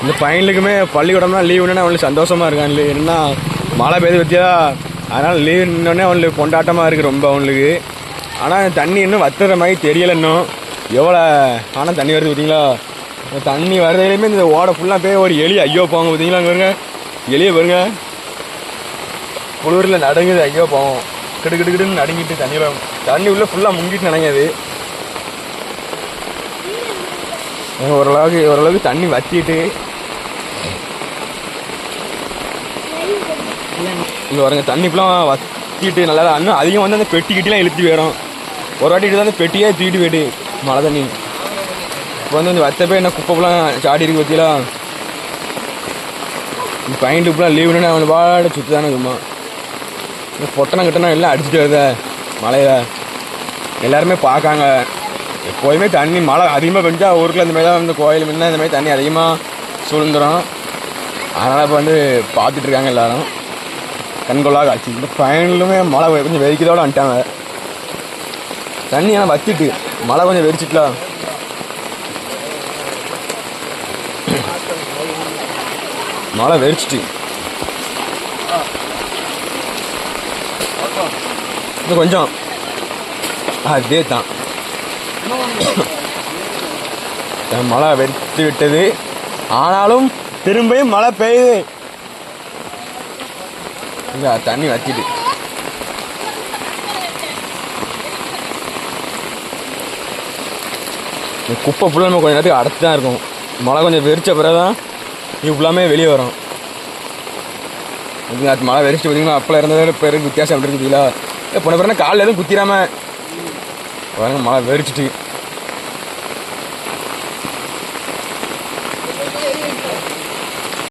இந்த பையனுக்குமே பள்ளிக்கூடம்லாம் லீவுன்னா அவனுக்கு சந்தோஷமா இருக்கான் என்ன மழை பெய்து பற்றியா அதனால் லீவுன்னொடனே அவனுக்கு கொண்டாட்டமாக இருக்குது ரொம்ப அவனுக்கு. ஆனால் தண்ணி இன்னும் வத்துற மாதிரி தெரியலை இன்னும். எவ்வளோ ஆனால் தண்ணி வருது பார்த்தீங்களா தண்ணி வரதுலேயுமே இந்த ஓடை ஃபுல்லாக போய் ஒரு எலி ஐயோ போங்க பார்த்தீங்களா அங்கே பாருங்க. எலியை பாருங்க. குளிரில் நடுங்குது ஐயோ போவோம் கிடு கிடு கிடுன்னு நடுங்கிட்டு தண்ணியில் தண்ணி உள்ளே ஃபுல்லாக முங்கிட்டு நனைங்குது ஓரளவுக்கு ஓரளவுக்கு தண்ணி வத்திட்டு. இங்கே வரங்க தண்ணி இப்பெல்லாம் வத்திட்டு நல்லா இன்னும் அதிகம் வந்து அந்த பெட்டி இழுத்து போயிடும். ஒரு வாட்டி தான் அந்த பெட்டியே தூக்கிட்டு போயிட்டு மழை தண்ணி. இப்போ வந்து இந்த வத்த என்ன குப்பை ஃபுல்லாக சாடி இருக்கு பற்றிலாம் இந்த இப்பெல்லாம் ஃபுல்லாக லீவுன்னு அவன் பாட சுற்றி தானே சும்மா. இந்த பொட்டணம் கிட்டனா எல்லாம் அடிச்சுட்டு வருத மழையில. எல்லாருமே பார்க்காங்க. எப்போதுமே தண்ணி மழை அதிகமாக பெஞ்சா ஊருக்குள்ள இந்த மாதிரி தான் வந்து கோயில் முன்னே இந்த மாதிரி தண்ணி அதிகமாக சூழ்ந்துடும் அதனால் இப்போ வந்து பார்த்துட்டு இருக்காங்க எல்லாரும். கண்கொள்ளாக காட்சி. இந்த ஃபைனலுமே மழை கொஞ்சம் வெறிக்கிறதோட வந்துட்டாங்க. தண்ணி ஆனால் வத்திட்டு மழை கொஞ்சம் வெறிச்சிட்டலாம் மழை வெறிச்சிட்டு. இன்னும் கொஞ்சம் அதே தான் மழை வெடித்து விட்டது. ஆனாலும் திரும்பியும் மழை பெய்யுது. தண்ணி வத்திட்டு. குப்பை ஃபுல்லாக கொஞ்சம் கொஞ்ச நேரத்துக்கு அடைச்சி தான் இருக்கும். மழை கொஞ்சம் வெறிச்ச பிறகு தான் இது ஃபுல்லாமே வெளியே வரும். அது மழை வெறிச்சு பார்த்தீங்கன்னா அப்போ இருந்தது இப்போ வித்தியாசம் அப்படி இருக்குதுங்களா? போன பிறகு காலில் எதுவும் குத்திராம பாருங்க மழை வெறிச்சிட்டு